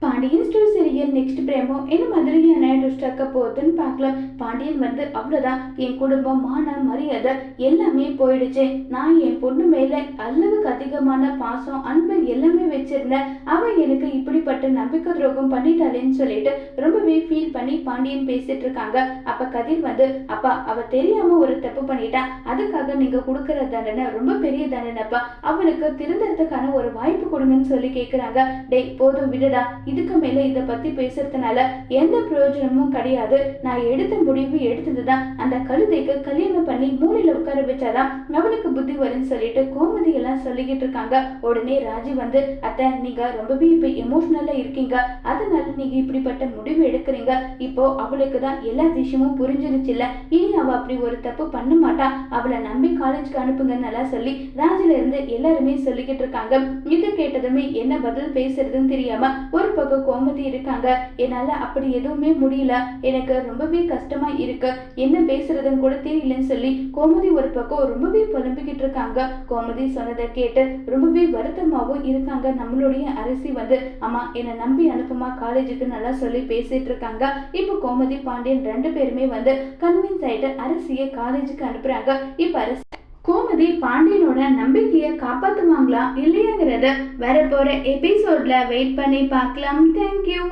Bye. Pandian store serial next promo என்ன மாதிரியான twist ஆக்க போகுதுன்னு பார்க்கலாம். பாண்டியன் வந்து அவ்வளோதான் என் குடும்பம் மான மரியாதை எல்லாமே போயிடுச்சு. நான் என் பொண்ணு மேல அளவுக்கு அதிகமான பாசம் அன்பு எல்லாமே வச்சிருந்தேன். அவன் எனக்கு இப்படிப்பட்ட நம்பிக்கை துரோகம் பண்ணிட்டாளேன்னு சொல்லிட்டு ரொம்பவே ஃபீல் பண்ணி பாண்டியன் பேசிட்டு இருக்காங்க. அப்ப கதிர் வந்து அப்பா அவ தெரியாம ஒரு தப்பு பண்ணிட்டா. அதுக்காக நீங்க கொடுக்கற தண்டனை ரொம்ப பெரிய தண்டனைப்பா. அவனுக்கு திருந்தறதுக்கான ஒரு வாய்ப்பு கொடுங்கன்னு சொல்லி கேக்குறாங்க. டேய் போதும் விடுடா. இதுக்கு மேல இத பத்தி பேசுறதுனால எந்த பிரயோஜனமும் கிடையாது. நான் எடுத்த முடிவு எடுத்ததுதான். அந்த கழுதைக்கு கல்யாணம் பண்ணி மூலையில உட்கார வச்சாதான் அவனுக்கு புத்தி வரும்னு சொல்லிட்டு கோமதி எல்லாம் சொல்லிக்கிட்டு இருக்காங்க. உடனே ராஜி வந்து அத்தை நீங்க ரொம்பவே இப்ப எமோஷனலா இருக்கீங்க. அதனால நீங்க இப்படிப்பட்ட முடிவு எடுக்கிறீங்க. இப்போ அவளுக்கு தான் எல்லா விஷயமும் புரிஞ்சிருச்சு இல்ல. இனி அவ அப்படி ஒரு தப்பு பண்ண மாட்டா. அவளை நம்பி காலேஜ்க்கு அனுப்புங்கன்னு சொல்லி ராஜில இருந்து எல்லாருமே சொல்லிக்கிட்டு இருக்காங்க. இது கேட்டதுமே என்ன பதில் பேசுறதுன்னு தெரியாம ஒரு பக்கம் கோமதி இருக்காங்க. என்னால அப்படி எதுவுமே முடியல. எனக்கு ரொம்பவே கஷ்டமா இருக்கு. என்ன பேசுறதுன்னு கூட தெரியலன்னு சொல்லி கோமதி ஒரு பக்கம் ரொம்பவே புலம்பிக்கிட்டு இருக்காங்க. கோமதி சொன்னதை கேட்டு ரொம்பவே வருத்தமாவும் இருக்காங்க. நம்மளுடைய அரசி வந்து அம்மா என்னை நம்பி அனுப்புமா? காலேஜுக்கு நல்லா சொல்லி பேசிட்டு இருக்காங்க. இப்போ கோமதி பாண்டியன் ரெண்டு பேருமே வந்து கன்வின்ஸ் ஆயிட்டு அரசியை காலேஜுக்கு அனுப்புறாங்க. இப்ப அரசி கோமதி பாண்டியனோட நம்பிக்கையை காப்பாத்துவாங்களா இல்லையாங்கிறத வரப்போற எபிசோட்ல வெயிட் பண்ணி பார்க்கலாம். தேங்க்யூ